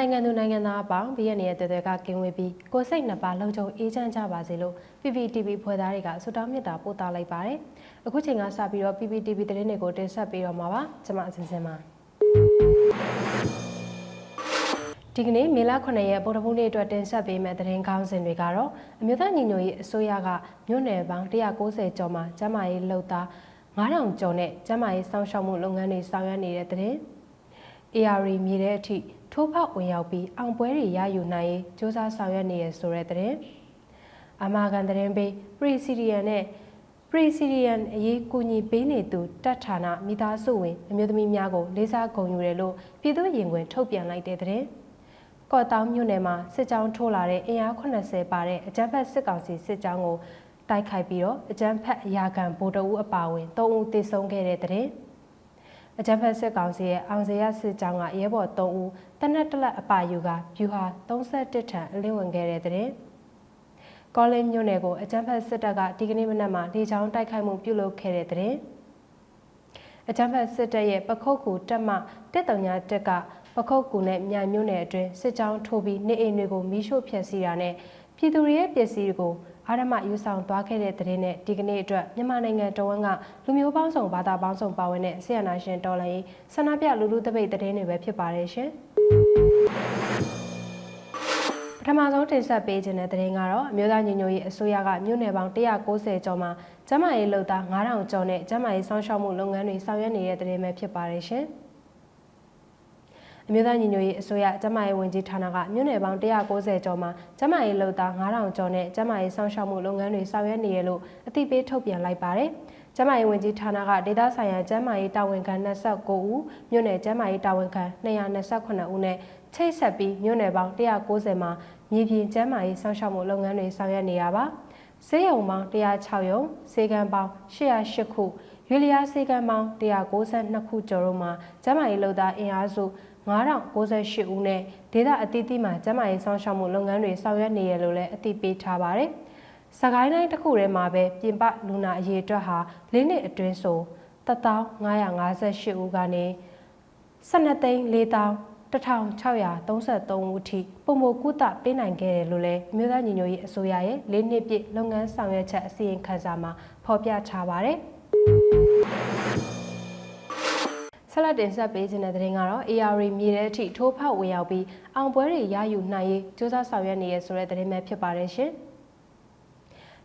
နိုင်ငံသူနိုင်ငံသားအပေါင်းဘေးရန်ရဲ့တွေ့တဲ့ကကင်းဝေးပြီးကိုယ်စိတ်နှစ်ပါးလုံခြုံအေးချမ်းကြပါစေလို့ PPTV ဖွဲ့သားတွေကဆုတောင်းမေတ္တာပို့သလိုက်ပါတယ်။အခုချိန်ကစပြီးတော့ PPTV သတင်းတွေကိုတင်ဆက်ပေးတော့မှာပါ။ကျွန်မအစဉ်စဉ်ပါ။ဒီကနေ့မေလ9ရက်ဗုဒ္ဓဘုနေ့အတွက်တင်ဆက်ပေးမယ့်သတင်းကောင်းစဉ်တွေကတော့အမျိုးသားညီညွတ်ရေးအစိုးရကမြို့နယ်ပေါင်း190ကျော်မှာကျန်းမာရေးလှုပ်သား9000ကျော်နဲ့ကျန်းမာရေးစောင့်ရှောက်မှုလုပ်ငန်းတွေဆောင်ရွက်နေတဲ့သတင်း AR မြေတဲ့အထိ ထိုးဖောက်ဝင်ရောက်ပြီးအောင်ပွဲတွေရယူနိုင်ရေးစ조사ဆောင်ရွက်နေရဆိုတဲ့သတင်းအမာကန်သတင်းပေး Presidian နဲ့ Presidian အရေးကူညီပေးနေသူတပ်ဌာနမိသားစုဝင်အမျိုးသမီးများကိုလေးစားဂုဏ်ယူတယ်လို့ပြည်သူ့ရင်ခွင်ထုတ်ပြန်လိုက်တဲ့သတင်းကော့တောင်မြို့နယ်မှာစစ်ကြောင်းထိုးလာတဲ့အင်အား80ပါတဲ့အကြမ်းဖက်စစ်ကောင်စီစစ်ကြောင်းကိုတိုက်ခိုက်ပြီးတော့အကြမ်းဖက်အရာခံဗိုလ်တအုပ်အပါအဝင်၃ဦးသေဆုံးခဲ့တဲ့တဲ့ အကြံဖက်စစ်ကောင်စီရဲ့အောင်စရစစ်ကြောင်းကရဲဘော်3ဦးတနက်တလက်အပါယူကဖြူဟာ31ထံအလင်းဝင်ခဲ့တဲ့တဲ့ကောလင်းမြို့နယ်ကိုအကြံဖက်စစ်တပ်ကဒီကနေ့မနက်မှာလေကြောင်းတိုက်ခိုက်မှုပြုလုပ်ခဲ့တဲ့တဲ့အကြံဖက်စစ်တပ်ရဲ့ပခုတ်ကူတက်မှတက်တုံညာတက်က ပခုတ်ကူနဲ့မြိုင်မြို့နယ်အတွင်းစစ်ကြောင်းထိုးပြီးနေအိမ်တွေကိုမီးရှို့ဖျက်ဆီးတာနဲ့ပြည်သူတွေရဲ့ပစ္စည်းတွေကိုအာရမယူဆောင်သွားခဲ့တဲ့တဲ့နဲ့ဒီကနေ့အတွက်မြန်မာနိုင်ငံတော်ဝန်ကလူမျိုးပေါင်းစုံဘာသာပေါင်းစုံပါဝင်တဲ့ဆီယနာရှင်တော်လှန်ရေးဆန္ဒပြလူလူတပိတ်တဲ့တွေပဲဖြစ်ပါတယ်ရှင်ပထမဆုံးတင်ဆက်ပေးခြင်းတဲ့တဲ့ကတော့အမျိုးသားညီညွတ်ရေးအစိုးရကမြို့နယ်ပေါင်း190ကျော်မှာကျန်းမာရေးလုပ်သား9000ကျော်နဲ့ကျန်းမာရေးစောင့်ရှောက်မှုလုပ်ငန်းတွေဆောင်ရွက်နေတဲ့တဲ့ပဲဖြစ်ပါတယ်ရှင်။ အမျိုးသားညီညွတ်ရေးအစိုးရကျန်းမာရေးဝန်ကြီးဌာနကမြို့နယ်ပေါင်း190ကျော်မှာကျန်းမာရေးလုပ်သား9000ကျော်နဲ့ကျန်းမာရေးစောင့်ရှောက်မှုလုပ်ငန်းတွေဆောင်ရွက်နေရလို့အသိပေးထုတ်ပြန်လိုက်ပါတယ်။ကျန်းမာရေးဝန်ကြီးဌာနကဒေသဆိုင်ရာကျန်းမာရေးတာဝန်ခံ29ဦးမြို့နယ်ကျန်းမာရေးတာဝန်ခံ228ဦးနဲ့ချိတ်ဆက်ပြီးမြို့နယ်ပေါင်း190မှာမြေပြင်ကျန်းမာရေးစောင့်ရှောက်မှုလုပ်ငန်းတွေဆောင်ရွက်နေရပါ။ဆေးရုံပေါင်း106ရုံဆေးကန်းပေါင်း808ခုရွေလျားဆေးကန်းပေါင်း192ခုကျော်တို့မှာကျန်းမာရေးလုပ်သားအင်အားစု 9098ဦးနဲ့ဒေသအသီးသီးမှာကျန်းမာရေးစောင့်ရှောက်မှုလုပ်ငန်းတွေဆောင်ရွက်နေရလို့လည်းအသိပေးထားပါတယ်။စကိုင်းတိုင်းတစ်ခုထဲမှာပဲပြင်ပလူနာအရေးအတွက်ဟာ၄နှစ်အတွင်းဆို10558ဦးကနေ12သိန်း4000 1633ဦးထိပုံမကုသပေးနိုင်ခဲ့တယ်လို့လည်းမြို့သားညီညွတ်ရေးအစိုးရရဲ့၄နှစ်ပြည့်လုပ်ငန်းဆောင်ရွက်ချက်အစီရင်ခံစာမှာဖော်ပြထားပါတယ်။ ဆက်လက်တင်ဆက်ပေးခြင်းတဲ့တင်ကတော့ AR မြေထဲအထိထိုးဖောက်ဝင်ရောက်ပြီးအောင်ပွဲတွေရယူနိုင်ရေးစူးစမ်းဆောင်ရွက်နေရဆိုတဲ့တင်ပဲဖြစ်ပါတယ်ရှင်။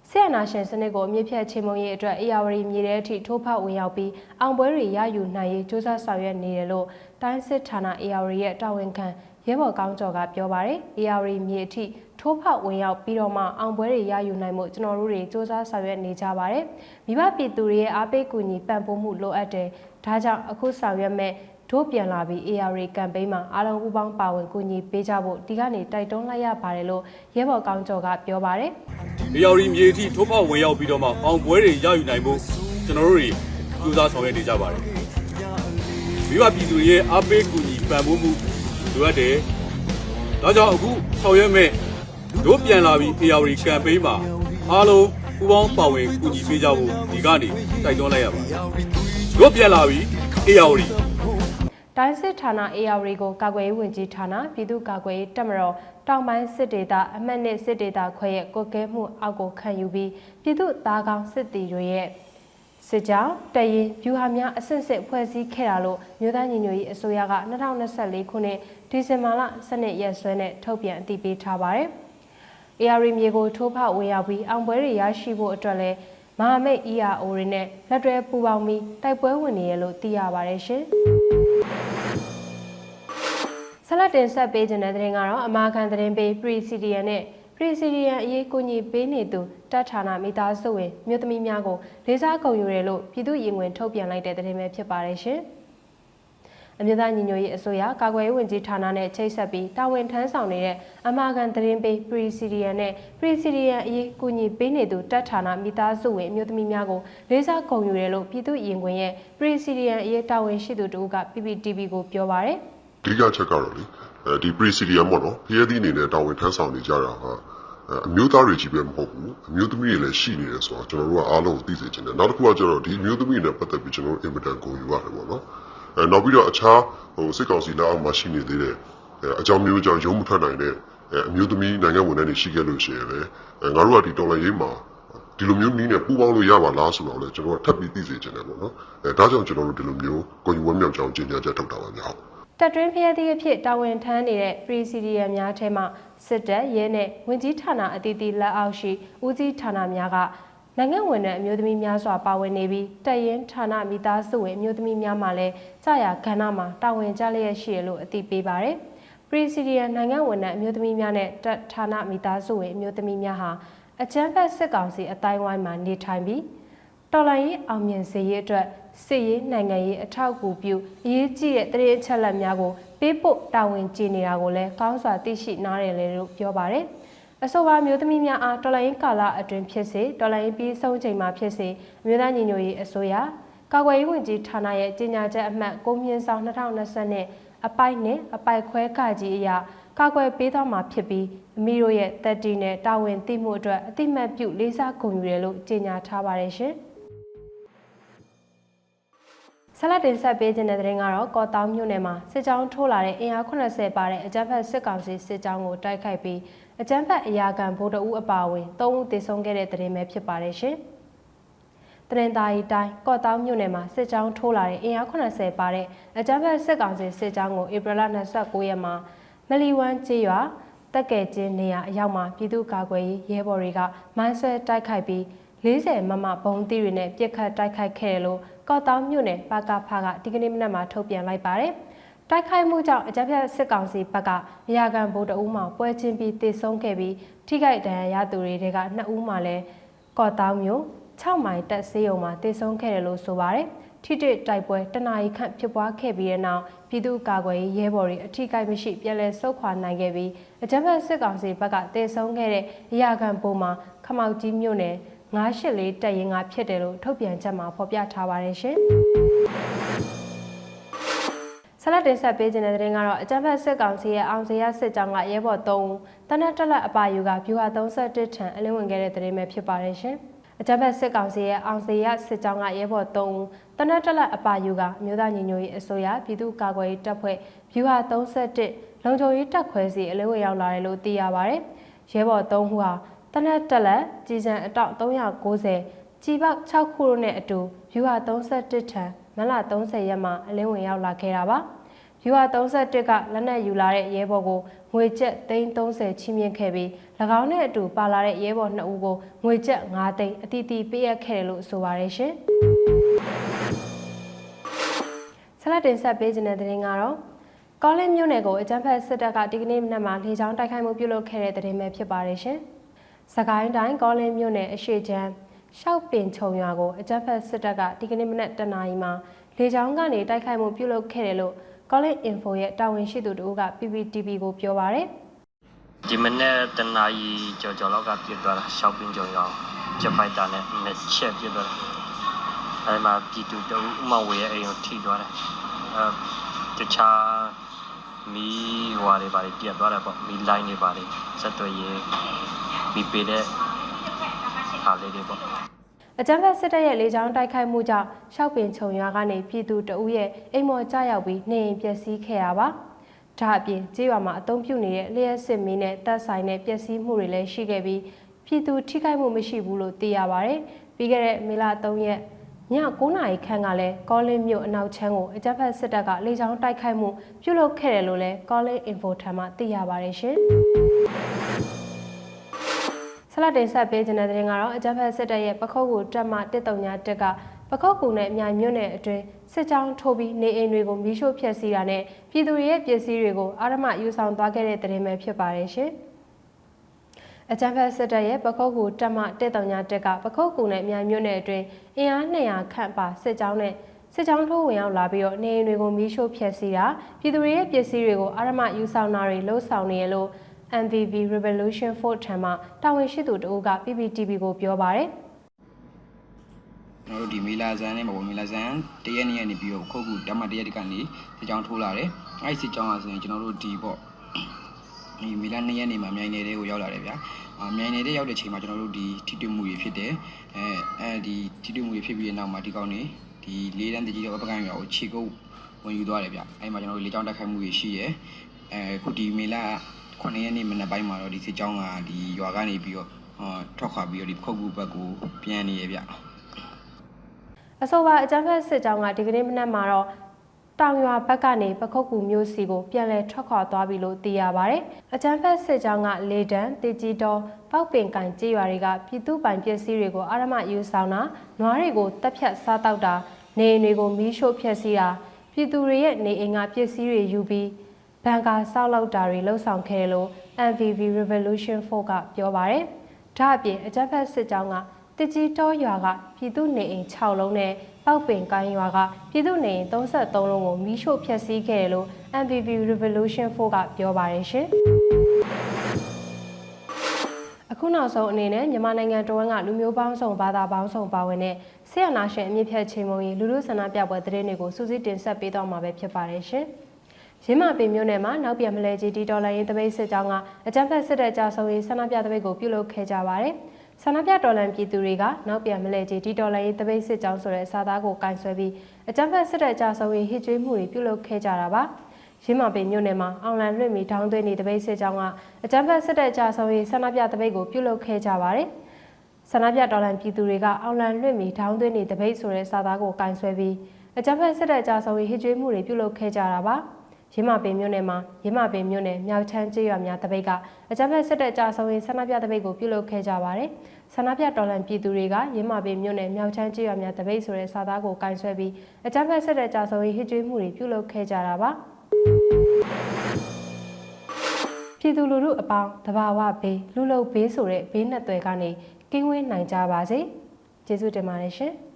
ဆီယနာရှင်စနစ်ကိုအမြင့်ဖြတ်ချေမှုန်းရေးအတွက်အေယာဝတီမြေထဲအထိထိုးဖောက်ဝင်ရောက်ပြီးအောင်ပွဲတွေရယူနိုင်ရေးစူးစမ်းဆောင်ရွက်နေတယ်လို့တိုင်းစစ်ဌာနအေယာဝတီရဲ့တာဝန်ခံရဲဘော်ကောင်းကျော်ကပြောပါရယ်အေယာဝတီမြေအထိထိုးဖောက်ဝင်ရောက်ပြီးတော့မှအောင်ပွဲတွေရယူနိုင်မှုကျွန်တော်တို့တွေစူးစမ်းဆောင်ရွက်နေကြပါတယ်မိဘပြည်သူတွေရဲ့အားပေးကူညီပံ့ပိုးမှုလိုအပ်တယ် ဒါကြောင့်အခုဆောင်ရွက်မဲ့တို့ပြန်လာပြီး AR ကမ်ပိန်းမှာအားလုံးပူးပေါင်းပါဝင်ကူညီပေးကြဖို့ဒီကနေတိုက်တွန်းလိုက်ရပါတယ်လို့ရဲဘော်ကောင်းကျော်ကပြောပါတယ်။ AR မြေအထိထိုးဖောက်ဝင်ရောက်ပြီးတော့မှအောင်ပွဲတွေရယူနိုင်ဖို့ကျွန်တော်တို့တွေကြိုးစားဆောင်ရွက်နေကြပါတယ်။မိဘပြည်သူရဲ့အားပေးကူညီပံ့ပိုးမှုလိုအပ်တယ်။ဒါကြောင့်အခုဆောင်ရွက်မဲ့တို့ပြန်လာပြီး AR ကမ်ပိန်းမှာအားလုံးပူးပေါင်းပါဝင်ကူညီပေးကြဖို့ဒီကနေတိုက်တွန်းလိုက်ရပါတယ်။ တို့ပြန်လာပြီး AR တိုင်းစစ်ဌာန AR ကိုကာကွယ်ရေးဝန်ကြီးဌာနပြည်သူ့ကာကွယ်ရေးတပ်မတော်တောင်ပိုင်းစစ်ဒေသအမှတ်နှစ်စစ်ဒေသခွဲရဲ့ကွက်ကဲမှုအောက်ကိုခံယူပြီးပြည်သူ့သားကောင်းစစ်တီတွေရဲ့စစ်ကြောင်းတရင်ဗျူဟာများအဆင့်ဆင့်ဖွဲ့စည်းခဲ့တာလို့မြို့သားညီညွတ်ရေးအစိုးရက2024ခုနှစ်ဒီဇင်ဘာလ12ရက်စွဲနဲ့ထုတ်ပြန်အသိပေးထားပါတယ်။ AR မြေကိုထိုးဖောက်ဝင်ရောက်ပြီးအောင်ပွဲတွေရရှိဖို့အတွက်လည်း မဟာမိတ် ERO တွေနဲ့လက်တွဲပူးပေါင်းပြီးတိုက်ပွဲဝင်နေရလို့သိရပါတယ်ရှင်။ဆက်လက်တင်ဆက်ပေးခြင်းတဲ့တဲ့ကတော့အမာခံသတင်းပေး Presidian နဲ့ Presidian အရေးကူညီပေးနေသူတပ်ဌာနမိသားစုဝင်မြို့သမီးများကိုလေးစားဂုဏ်ယူတယ်လို့ပြည်သူ့ရင်ဝင်ထုတ်ပြန်လိုက်တဲ့သတင်းပဲဖြစ်ပါတယ်ရှင်။ အမျိုးသားညီညွတ်ရေးအစိုးရကာကွယ်ရေးဝန်ကြီးဌာနနဲ့ချိတ်ဆက်ပြီးတာဝန်ထမ်းဆောင်နေတဲ့အမာခံသတင်းပေး Presidian နဲ့ Presidian အရေးကူညီပေးနေသူတပ်ဌာနမိသားစုဝင်အမျိုးသမီးများကိုလေးစားဂုဏ်ယူတယ်လို့ပြည်သူ့ရင်ဝင်ရဲ့ Presidian အရေးတာဝန်ရှိသူတို့က PPTV ကိုပြောပါရယ်။အဓိကချက်ကတော့လေအဲဒီ presidium ပေါ့နော်ဖျဲသီးအနေနဲ့တာဝန်ထမ်းဆောင်နေကြတာဟာအမျိုးသားတွေကြီးပဲမဟုတ်ဘူးအမျိုးသမီးတွေလည်းရှိနေတယ်ဆိုတော့ကျွန်တော်တို့ကအားလုံးသိစေချင်တယ်နောက်တစ်ခုကကျတော့ဒီအမျိုးသမီးတွေနဲ့ပတ်သက်ပြီးကျွန်တော်တို့ invitation ကိုယူရတယ်ပေါ့နော် အဲနောက်ပြီးတော့အခြားဟိုစစ်ကောင်စီလက်အောက်မှာရှိနေသေးတဲ့အဲအကြောင်းမျိုးကြောင့်ရုံးမထွက်နိုင်တဲ့အဲအမျိုးသမီးနိုင်ငံဝန်ထမ်းတွေရှိခဲ့လို့ရှိရင်လည်းအဲငါတို့ကဒီတော်လှန်ရေးမှာဒီလိုမျိုးနည်းနဲ့ပူးပေါင်းလို့ရပါလားဆိုတော့လေကျွန်တော်ကထပ်ပြီးသိစေချင်တယ်ပေါ့နော်အဲဒါကြောင့်ကျွန်တော်တို့ဒီလိုမျိုးကိုယူဝဲမြောက်ကြောင်းကြေညာချက်ထုတ်တာပါများဟုတ်တက်တွင်းဖျက်သည့်အဖြစ်တာဝန်ထမ်းနေတဲ့ Presidium များထဲမှစစ်တပ်ရဲနဲ့ဝင်ကြီးဌာနအသီးသီးလက်အောက်ရှိဦးစီးဌာနများက နိုင်ငံဝန်ထမ်းအမျိုးသမီးများစွာပါဝင်နေပြီးတပ်ရင်းဌာနမိသားစုဝင်အမျိုးသမီးများမှလည်းကြာရကဏ္ဍမှာတာဝန်ကျလျက်ရှိရလို့အသိပေးပါတယ်။ Presidium နိုင်ငံဝန်ထမ်းအမျိုးသမီးများနဲ့တပ်ဌာနမိသားစုဝင်အမျိုးသမီးများဟာအကြမ်းဖက်စစ်ကောင်စီအတိုင်းဝိုင်းမှာနေထိုင်ပြီးတော်လိုင်းရေးအောင်မြင်စေရေးအတွက်စစ်ရေးနိုင်ငံရေးအထောက်အကူပြုအရေးကြီးတဲ့တရေအချက်လက်များကိုပေးပို့တာဝန်ကျနေတာကိုလည်းကောင်းစွာသိရှိနားရလေလို့ပြောပါတယ်။ အဆိုပါမျိုးသမီးများအားတော်လိုင်းရေးကာလအတွင်းဖြစ်စေတော်လိုင်းရေးပြီးဆုံးချိန်မှာဖြစ်စေအမျိုးသားညီညွတ်ရေးအစိုးရကာကွယ်ရေးဝန်ကြီးဌာနရဲ့ကြေညာချက်အမှတ်6မြင်းဆောင်2020နဲ့အပိုက်နဲ့အပိုက်ခွဲကကြီးအရာကာကွယ်ပေးသွားမှာဖြစ်ပြီးအမီတို့ရဲ့တက်တီနဲ့တာဝန်သိမှုအတွက်အတိမတ်ပြုလေးစားဂုဏ်ယူတယ်လို့ကြေညာထားပါတယ်ရှင်။ဆလတ်တင်ဆက်ပေးခြင်းတဲ့တဲ့ရင်ကတော့ကော်တောင်းမြို့နယ်မှာစစ်ကြောင်းထိုးလာတဲ့အင်အား80ပါတဲ့အကြမ်းဖက်စစ်ကောင်စီစစ်ကြောင်းကိုတိုက်ခိုက်ပြီး အကြမ်းဖက်အရာခံဗိုလ်တအုပ်အပါအဝင်၃ဦးသေဆုံးခဲ့တဲ့တဲ့ရင်ပဲဖြစ်ပါတယ်ရှင်။တရင်သားရီတိုင်းကော့တောင်းမြို့နယ်မှာစစ်ကြောင်းထိုးလာတဲ့အင်အား80ပါတဲ့အကြမ်းဖက်စစ်ကောင်စီစစ်ကြောင်းကိုဧပြီလ29ရက်မှာမလီဝမ်ကျေးရွာတက်ကဲကျင်းနေရာအရောက်မှာပြည်သူ့ကာကွယ်ရေးရဲဘော်တွေကမိုင်းဆွဲတိုက်ခိုက်ပြီး40မမဘုံသီးတွေနဲ့ပြစ်ခတ်တိုက်ခိုက်ခဲ့တယ်လို့ကော့တောင်းမြို့နယ်ပါကဖကဒီကနေ့မနက်မှာထုတ်ပြန်လိုက်ပါတယ်။ တိုက်ခိုက်မှုကြောင့်အကြမ်းဖက်စစ်ကောင်စီဘက်ကအရာခံဗိုလ်တအုပ်မှပွဲချင်းပြီးတေဆုံးခဲ့ပြီးထိခိုက်ဒဏ်ရာရသူတွေက2ဦးမှလည်းကော့တောင်းမြို့6မိုင်တက်ဆေးရုံမှာတေဆုံးခဲ့တယ်လို့ဆိုပါတယ်။ထိတွေ့တိုက်ပွဲတနအီခန့်ဖြစ်ပွားခဲ့ပြီးတဲ့နောက်ပြည်သူ့ကာကွယ်ရေးရဲဘော်တွေအထိကိမရှိပြည်လဲဆုတ်ခွာနိုင်ခဲ့ပြီးအကြမ်းဖက်စစ်ကောင်စီဘက်ကတေဆုံးခဲ့တဲ့အရာခံဗိုလ်မှာခမောက်ကြီးမြို့နယ်984တက်ရင်ကဖြစ်တယ်လို့ထုတ်ပြန်ချက်မှာဖော်ပြထားပါတယ်ရှင်။ ဆလတ်တင်ဆက်ပေးခြင်းတဲ့တဲ့ရင်ကတော့အကြမ်းဖက်စစ်ကောင်စီရဲ့အောင်စရစစ်ကြောင်းကရဲဘော်3ဦးတနက်တက်လက်အပါယူကဗျူဟာ31ထံအလင်းဝင်ခဲ့တဲ့တဲ့ရင်ပဲဖြစ်ပါတယ်ရှင်။အကြမ်းဖက်စစ်ကောင်စီရဲ့အောင်စရစစ်ကြောင်းကရဲဘော်3ဦးတနက်တက်လက်အပါယူကအမျိုးသားညီညွတ်ရေးအစိုးရပြည်သူ့ကာကွယ်ရေးတပ်ဖွဲ့ဗျူဟာ31လုံခြုံရေးတပ်ခွဲစီအလင်းဝင်ရောက်လာတယ်လို့သိရပါတယ်။ရဲဘော်3ဦးဟာတနက်တက်လက်ကြီးစံအတောက်390ကြီးပေါက်6ခုတို့နဲ့အတူဗျူဟာ31ထံမလ30ရက်မှာအလင်းဝင်ရောက်လာခဲ့တာပါ ဗျူဟာ31ကလက်နက်ယူလာတဲ့ရဲဘော်ကိုငွေကျပ်330ချီးမြှင့်ခဲ့ပြီး၎င်းနဲ့အတူပါလာတဲ့ရဲဘော်2ဦးကိုငွေကျပ်9သိန်းအတီးတီးပေးအပ်ခဲ့တယ်လို့ဆိုပါတယ်ရှင်ဆလတ်တင်ဆက်ပေးခြင်းတဲ့တဲ့ရင်ကတော့ကောလင်းမြို့နယ်ကိုအကြမ်းဖက်စစ်တပ်ကဒီကနေ့မနက်မှာလေကြောင်းတိုက်ခိုက်မှုပြုလုပ်ခဲ့တဲ့တဲ့ရင်ပဲဖြစ်ပါတယ်ရှင်။စကိုင်းတိုင်းကောလင်းမြို့နယ်အရှိချမ်းရှောက်ပင်ခြုံရွာကိုအကြမ်းဖက်စစ်တပ်ကဒီကနေ့မနက်တနာရီမှာလေကြောင်းကနေတိုက်ခိုက်မှုပြုလုပ်ခဲ့တယ်လို့ College Info ရဲ့တာဝန်ရှိသူတို့က PPTV ကိုပြောပါရယ်ဒီမနေ့တနာရီကြော်ကြော်လောက်ကပြစ်သွားတာရှောက်ပင်းကြော်ရောဂျက်ဖိုက်တာနဲ့နှစ်ချက်ပြစ်သွားတာအဲဒီမှာပြည်သူတူဥမဝေရဲ့အိမ်ကိုထိသွားတယ်အဲတခြားမီးဟွာတွေပါတွေပြတ်သွားတယ်ပေါ့မီးလိုင်းတွေပါတွေဆက်သွယ်ရေးမီးပေးတဲ့ဟာလေးတွေပေါ့ အကြမ်းဖက်စစ်တပ်ရဲ့လေကြောင်းတိုက်ခိုက်မှုကြောင့်ရှောက်ပင်ခြုံရွာကနေပြည်သူတအုပ်ရဲ့အိမ်မော်ကြရောက်ပြီးနေအိမ်ပျက်စီးခဲ့တာပါ။ဒါအပြင်ကြေးရွာမှာအုံပြုနေတဲ့လျှက်စစ်မီးနဲ့တပ်ဆိုင်တဲ့ပျက်စီးမှုတွေလည်းရှိခဲ့ပြီးပြည်သူထိခိုက်မှုမရှိဘူးလို့သိရပါဗျ။ပြီးခဲ့တဲ့မေလ3ရက်ည9နာရီခန့်ကလည်းကောလင်းမြို့အနောက်ချမ်းကိုအကြမ်းဖက်စစ်တပ်ကလေကြောင်းတိုက်ခိုက်မှုပြုလုပ်ခဲ့တယ်လို့လည်းကောလင်း info ထံမှသိရပါတယ်ရှင်။ ဆလတ်တင်ဆက်ပေးခြင်းတဲ့တဲ့ရင်ကတော့အကြမ်းဖက်စစ်တပ်ရဲ့ပခုတ်ကူတက်မှ139တက်ကပခုတ်ကူနဲ့အမြိုင်မြို့နယ်အတွင်းစစ်ကြောင်းထိုးပြီးနေအိမ်တွေကိုမီးရှို့ဖျက်ဆီးတာနဲ့ပြည်သူတွေရဲ့ပစ္စည်းတွေကိုအာရမယူဆောင်သွားခဲ့တဲ့တဲ့ရင်ပဲဖြစ်ပါတယ်ရှင်။အကြမ်းဖက်စစ်တပ်ရဲ့ပခုတ်ကူတက်မှ139တက်ကပခုတ်ကူနဲ့အမြိုင်မြို့နယ်အတွင်းအင်အား200ခန့်ပါစစ်ကြောင်းနဲ့စစ်ကြောင်းထိုးဝင်ရောက်လာပြီးတော့နေအိမ်တွေကိုမီးရှို့ဖျက်ဆီးတာပြည်သူတွေရဲ့ပစ္စည်းတွေကိုအာရမယူဆောင်တာတွေလှုပ်ဆောင်နေရလို့ MVV Revolution Fort ထံမှတာဝန်ရှိသူတဦးက PPTV ကိုပြောပါရယ်ကျွန်တော်တို့ဒီမေလာဇန်နဲ့မပေါ်မေလာဇန်တရက်နေ့ကနေပြီးတော့ခုတ်ကူတမတရက်တကနေစစ်ကြောင်းထိုးလာတယ်အဲ့ဒီစစ်ကြောင်းကဆိုရင်ကျွန်တော်တို့ဒီပေါ့ဒီမေလာ2ရက်နေမှာမြိုင်နယ်တွေကိုရောက်လာတယ်ဗျာအာမြိုင်နယ်တွေရောက်တဲ့ချိန်မှာကျွန်တော်တို့ဒီထိတွေ့မှုတွေဖြစ်တယ်အဲအဲဒီထိတွေ့မှုတွေဖြစ်ပြီးတဲ့နောက်မှာဒီကောင်းနေဒီလေးတန်းတကြီးတော့အပကံရွာကိုခြေကုပ်ဝင်ယူသွားတယ်ဗျအဲ့မှာကျွန်တော်တို့လေကြောင်းတက်ခိုက်မှုတွေရှိတယ်အဲခုဒီမေလာ 9ရက်နေ့မနက်ပိုင်းမှာတော့ဒီစစ်ကြောင်းကဒီရွာကနေပြီးတော့အာထွက်ခွာပြီးတော့ဒီပခုတ်ကူဘက်ကိုပြန်နေရဗျအဆိုပါအကြမ်းဖက်စစ်ကြောင်းကဒီကနေ့မနက်မှာတော့တောင်ရွာဘက်ကနေပခုတ်ကူမျိုးစီကိုပြန်လည်ထွက်ခွာသွားပြီလို့သိရပါဗျ။အကြမ်းဖက်စစ်ကြောင်းကလေတံတေကြီးတော်ပောက်ပင်ကန်ကြေးရွာတွေကပြည်သူပိုင်ပစ္စည်းတွေကိုအာရမယူဆောင်တာနွားတွေကိုတပ်ဖြတ်စားတောက်တာနေအိမ်တွေကိုမီးရှို့ဖျက်ဆီးတာပြည်သူတွေရဲ့နေအိမ်ကပစ္စည်းတွေယူပြီး ဘန်ကာဆောက်လုပ်တာတွေလှုပ်ဆောင်ခဲ့တယ်လို့ MVV Revolution 4ကပြောပါတယ်။ဒါအပြင်အကြမ်းဖက်စစ်ကြောင်းကတကြီးတောရွာကပြည်သူနေအိမ်6လုံးနဲ့ပောက်ပင်ကိုင်းရွာကပြည်သူနေအိမ်33လုံးကိုမီးရှို့ဖျက်ဆီးခဲ့တယ်လို့ MVV Revolution 4ကပြောပါတယ်ရှင်။အခုနောက်ဆုံးအနေနဲ့မြန်မာနိုင်ငံတော်ဝန်ကလူမျိုးပေါင်းစုံဘာသာပေါင်းစုံပါဝင်တဲ့ဆီယနာရှင်အမြင့်ဖြတ်ချိန်မုံကြီးလူလူဆန္ဒပြပွဲသတင်းတွေကိုစူးစီးတင်ဆက်ပေးတော့မှာပဲဖြစ်ပါတယ်ရှင်။ ရင်းမာပင်မြို့နယ်မှာနောက်ပြန်မလဲကြီးတီတော်လိုင်းရင်တပိတ်စစ်ကြောင်းကအကြမ်းဖက်စစ်တပ်ကြဆုံးရေးဆန္ဒပြတပိတ်ကိုပြုလုပ်ခဲ့ကြပါတယ်။ဆန္ဒပြတော်လှန်ပြည်သူတွေကနောက်ပြန်မလဲကြီးတီတော်လိုင်းရင်တပိတ်စစ်ကြောင်းဆိုတဲ့စာသားကိုကင်ဆယ်ပြီးအကြမ်းဖက်စစ်တပ်ကြဆုံးရေးဟစ်ကြွေးမှုတွေပြုလုပ်ခဲ့ကြတာပါ။ရင်းမာပင်မြို့နယ်မှာအောင်လန်လွင့်မီထောင်းသွင်းနေတပိတ်စစ်ကြောင်းကအကြမ်းဖက်စစ်တပ်ကြဆုံးရေးဆန္ဒပြတပိတ်ကိုပြုလုပ်ခဲ့ကြပါတယ်။ဆန္ဒပြတော်လှန်ပြည်သူတွေကအောင်လန်လွင့်မီထောင်းသွင်းနေတပိတ်ဆိုတဲ့စာသားကိုကင်ဆယ်ပြီးအကြမ်းဖက်စစ်တပ်ကြဆုံးရေးဟစ်ကြွေးမှုတွေပြုလုပ်ခဲ့ကြတာပါ။ ရင်းမာပင်မြို့နယ်မှာရင်းမာပင်မြို့နယ်မြောက်ချမ်းကျေးရွာများတပိတ်ကအကြမ်းဖက်စစ်တပ်ကြဆုံးရေးဆန္ဒပြတပိတ်ကိုပြုလုပ်ခဲ့ကြပါတယ်။ဆန္ဒပြတော်လှန်ပြည်သူတွေကရင်းမာပင်မြို့နယ်မြောက်ချမ်းကျေးရွာများတပိတ်ဆိုတဲ့စာသားကိုကင်ဆယ်ပြီးအကြမ်းဖက်စစ်တပ်ကြဆုံးရေးဟစ်ကြွေးမှုတွေပြုလုပ်ခဲ့ကြတာပါ။ပြည်သူလူထုအပေါင်းတဘာဝဘေးလူလုဘေးဆိုတဲ့ဘေးနှစ်သွယ်ကနေကင်းဝေးနိုင်ကြပါစေ။ကျေးဇူးတင်ပါတယ်ရှင်။